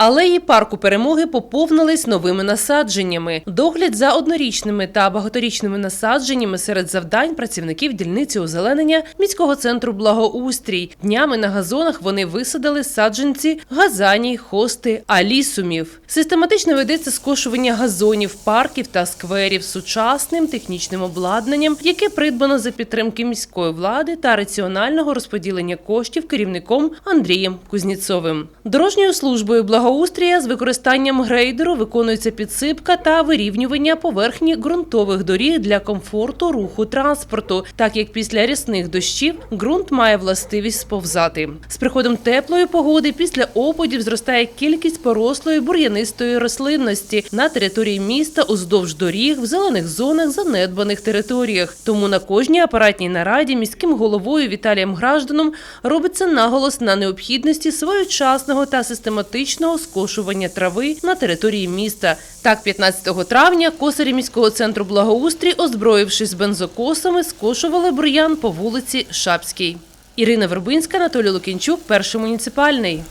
Алеї парку перемоги поповнились новими насадженнями. Догляд за однорічними та багаторічними насадженнями серед завдань працівників дільниці озеленення міського центру благоустрій. Днями на газонах вони висадили саджанці газаній, хости, алісумів. Систематично ведеться скошування газонів, парків та скверів сучасним технічним обладнанням, яке придбано за підтримки міської влади та раціонального розподілення коштів керівником Андрієм Кузніцовим. Дорожньою службою благоустрія з використанням грейдеру виконується підсипка та вирівнювання поверхні ґрунтових доріг для комфорту руху транспорту, так як після рясних дощів ґрунт має властивість сповзати. З приходом теплої погоди після опадів зростає кількість порослої бур'янистої рослинності на території міста уздовж доріг, в зелених зонах, занедбаних територіях. Тому на кожній апаратній нараді міським головою Віталієм Гражданом робиться наголос на необхідності своєчасного та систематичного скошування трави на території міста. Так, 15 травня косарі міського центру благоустрій, озброївшись бензокосами, скошували бур'ян по вулиці Шапській. Ірина Вербинська, Анатолій Лукінчук, перший муніципальний.